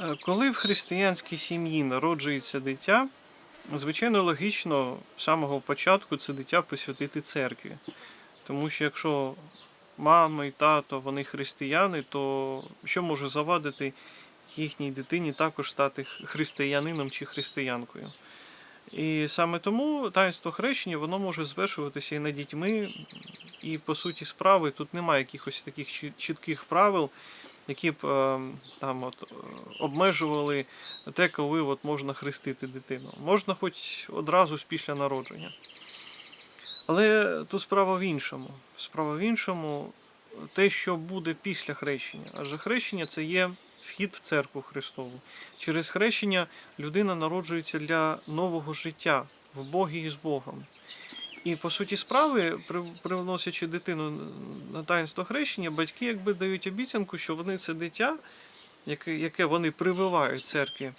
Е, Коли в християнській сім'ї народжується дитя, звичайно, логічно з самого початку це дитя присвятити церкві. Тому що якщо мама і тато вони християни, то що може завадити їхній дитині також стати християнином чи християнкою? І саме тому таїнство хрещення воно може звершуватися і над дітьми, і по суті справи тут немає якихось таких чітких правил, які б е, там от е, обмежували те, коли от можна хрестити дитину. Можна хоч одразу після народження. Але тут справа в іншому. Справа в іншому те, що буде після хрещення. Адже хрещення це є вхід в церкву Христову. Через хрещення людина народжується для нового життя в Богі і з Богом. І по суті справи, при- приносячи дитину на таїнство хрещення, батьки якби дають обіцянку, що вони це дитя, яке, вони прививають церкві,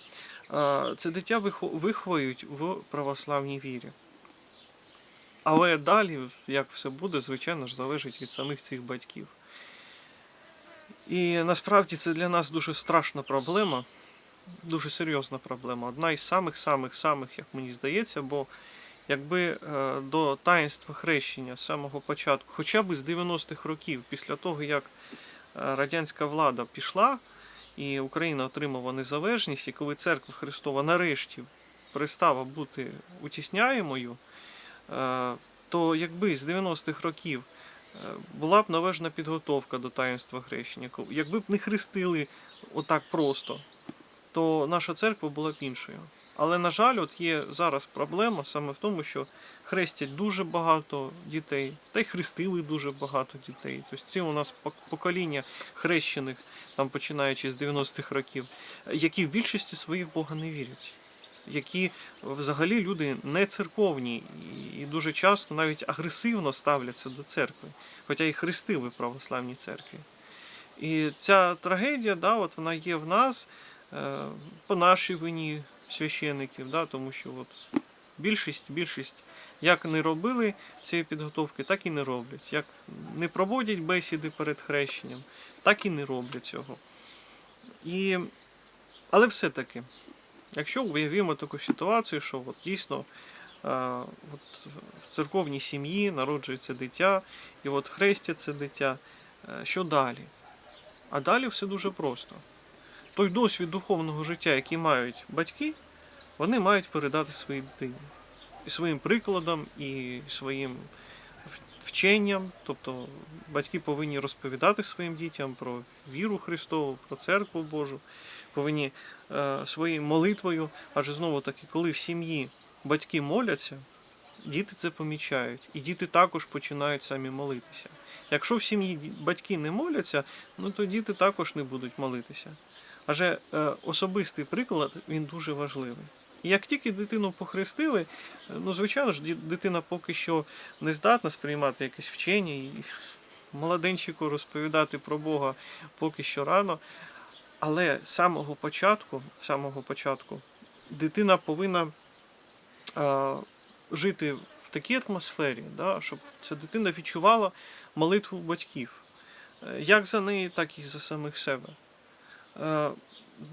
це дитя вихо- виховують в православній вірі. Але далі, як все буде, звичайно ж, залежить від самих цих батьків. І насправді це для нас дуже страшна проблема, дуже серйозна проблема. Одна із самих-самих-самих, як мені здається, бо якби е, до таїнства хрещення з самого початку, хоча б з 90-х років, після того, як е, радянська влада пішла і Україна отримала незалежність, і коли церква Христова нарешті перестала бути утісняємою, е, то якби з 90-х років була б належна підготовка до таїнства хрещення, якби б не хрестили отак просто, то наша церква була б іншою. Але, на жаль, от є зараз проблема саме в тому, що хрестять дуже багато дітей, та й хрестили дуже багато дітей. Тобто це у нас покоління хрещених, там починаючи з 90-х років, які в більшості своїй в Бога не вірять. Які взагалі люди не церковні і- дуже часто навіть агресивно ставляться до церкви, хоча і хрестили в православній церкві. І ця трагедія, да, от вона є в нас е, по нашій вині священиків, да, тому що от більшість, більшість як не робили цієї підготовки, так і не роблять. Як не проводять бесіди перед хрещенням, так і не роблять цього. І... Але все-таки, якщо уявимо таку ситуацію, що от дійсно е, от в церковній сім'ї народжується дитя, і от хрестять це дитя, е, що далі? А далі все дуже просто. Той досвід духовного життя, який мають батьки, вони мають передати своїй дитині. І своїм прикладом, і своїм вченням. Тобто батьки повинні розповідати своїм дітям про віру Христову, про церкву Божу, повинні е, своєю молитвою, адже знову таки, коли в сім'ї батьки моляться, діти це помічають, і діти також починають самі молитися. Якщо в сім'ї батьки не моляться, ну то діти також не будуть молитися. Адже е, особистий приклад він дуже важливий. Як тільки дитину похрестили, ну звичайно ж, дитина поки що не здатна сприймати якесь вчення і молоденчику розповідати про Бога поки що рано. Але з самого початку, самого початку, дитина повинна е, жити в такій атмосфері, да, щоб ця дитина відчувала молитву батьків, Е, як за неї, так і за самих себе. Е,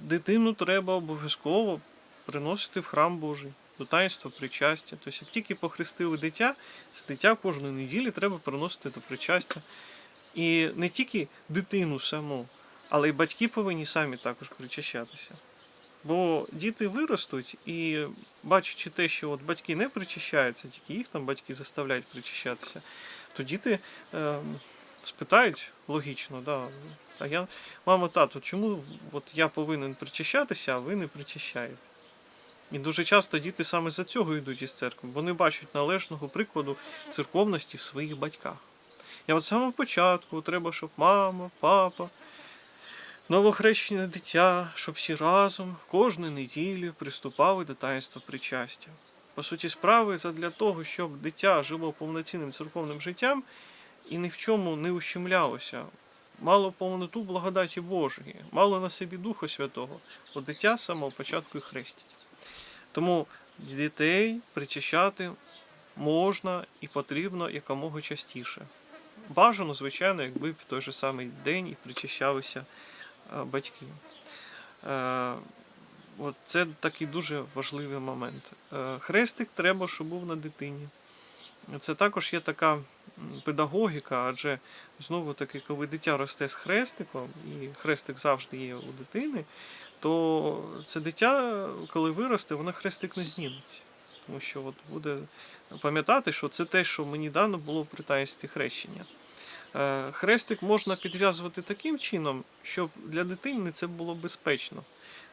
Дитину треба обов'язково приносити в храм Божий, до таїнства причастя. Тобто, як тільки похрестили дитя, це дитя кожної неділі треба приносити до причастя. І не тільки дитину саму, але й батьки повинні самі також причащатися. Бо діти виростуть і бачачи те, що от батьки не причащаються, тільки їх там батьки заставляють причащатися, то діти е, спитають логічно, да, а я, мамо, тато, чому от я повинен причащатися, а ви не причащаєте? І дуже часто діти саме за цього йдуть із церкви, бо не бачать належного прикладу церковності в своїх батьках. І от з самого початку треба, щоб мама, папа, новохрещене дитя, щоб всі разом кожної неділі приступали до таїнства причастя. По суті, справи задля того, щоб дитя жило повноцінним церковним життям і ні в чому не ущемлялося, мало повноту благодаті Божої, мало на собі Духа Святого, от дитя самого початку і хрестять. Тому дітей причащати можна і потрібно якомога частіше. Бажано, звичайно, якби в той же самий день і причащалися е, батьки. Е, От це такий дуже важливий момент. Е, Хрестик треба, щоб був на дитині. Це також є така педагогіка, адже знову таки, коли дитя росте з хрестиком, і хрестик завжди є у дитини, то це дитя, коли виросте, воно хрестик не зніметь. Тому що от буде пам'ятати, що це те, що мені дано було при таїнстві хрещення. Е, Хрестик можна підв'язувати таким чином, щоб для дитини це було безпечно.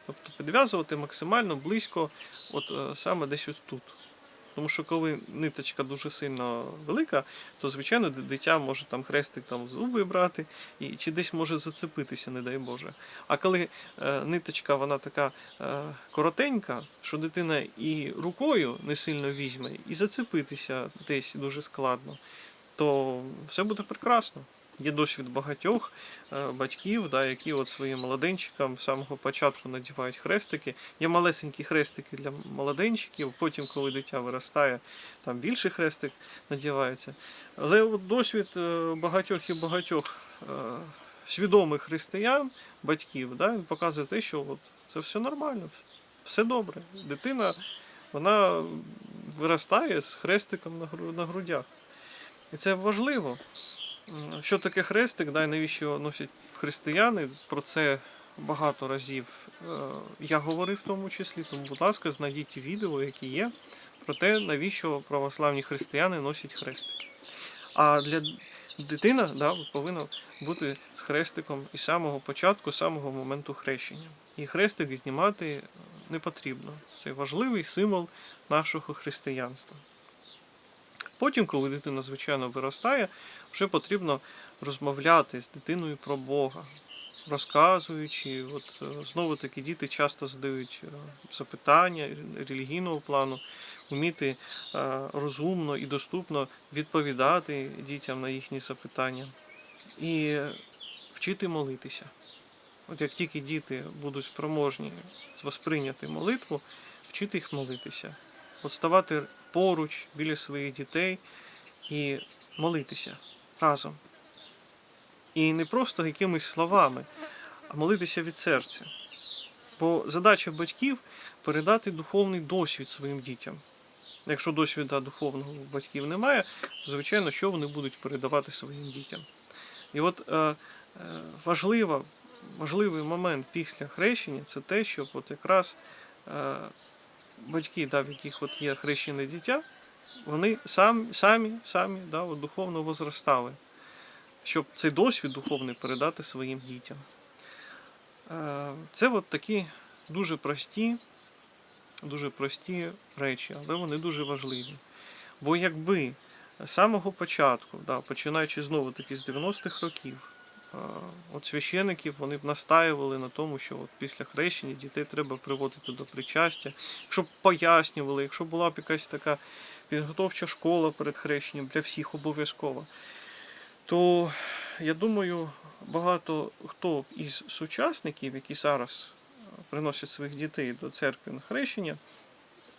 Тобто підв'язувати максимально близько, от е, саме десь ось тут. Тому що коли ниточка дуже сильно велика, то звичайно дитя може там хрестик там зуби брати і чи десь може зацепитися, не дай Боже. А коли е, ниточка вона така е, коротенька, що дитина і рукою не сильно візьме, і зацепитися десь дуже складно, то все буде прекрасно. Є досвід багатьох е, батьків, да, які от своїм молоденчикам з самого початку надівають хрестики. Є малесенькі хрестики для молоденчиків, потім, коли дитя виростає, там більший хрестик надівається. Але от досвід е, багатьох і багатьох е, свідомих християн, батьків, да, показує те, що от це все нормально, все добре. Дитина вона виростає з хрестиком на грудях. І це важливо. Що таке хрестик, да, і навіщо його носять християни? Про це багато разів е, я говорив в тому числі, тому, будь ласка, знайдіть відео, які є, про те, навіщо православні християни носять хрестик. А для дитина да, повинна бути з хрестиком із самого початку, з самого моменту хрещення. І хрестик знімати не потрібно. Це важливий символ нашого християнства. Потім, коли дитина, звичайно, виростає, вже потрібно розмовляти з дитиною про Бога, розказуючи. От е, знову таки діти часто задають е, запитання релігійного плану, вміти е, розумно і доступно відповідати дітям на їхні запитання і вчити молитися. От як тільки діти будуть спроможні восприйняти молитву, вчити їх молитися, от ставати поруч біля своїх дітей і молитися разом. І не просто якимись словами, а молитися від серця. Бо задача батьків передати духовний досвід своїм дітям. Якщо досвіду духовного батьків немає, то звичайно, що вони будуть передавати своїм дітям. І от е, е, важлива, важливий момент після хрещення це те, щоб от якраз е, батьки, да, в яких от є хрещене дитя, вони самі, самі, самі да, от духовно возростали, щоб цей досвід духовний передати своїм дітям. Е, Це от такі дуже прості, дуже прості речі, але вони дуже важливі. Бо якби з самого початку, да, починаючи знову таки з 90-х років, от священиків вони б настаювали на тому, що от після хрещення дітей треба приводити до причастя, якщо б пояснювали, якщо була б якась така підготовча школа перед хрещенням для всіх обов'язково, то я думаю, багато хто із сучасників, які зараз приносять своїх дітей до церкви на хрещення,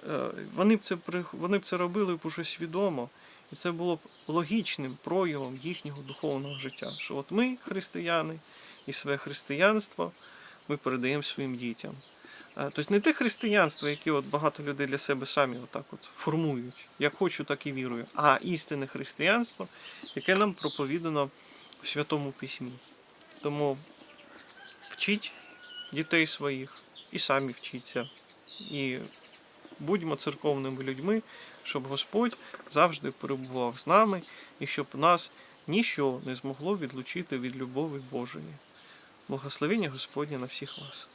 е, вони б це, вони б це робили б уже свідомо. І це було б логічним проявом їхнього духовного життя. Що от ми, християни, і своє християнство ми передаємо своїм дітям. Тобто не те християнство, яке от багато людей для себе самі отак от формують, як хочу, так і вірую, а істинне християнство, яке нам проповідано в Святому Письмі. Тому вчіть дітей своїх і самі вчіться. І будьмо церковними людьми, щоб Господь завжди перебував з нами і щоб нас нічого не змогло відлучити від любові Божої. Благословення Господнє на всіх вас.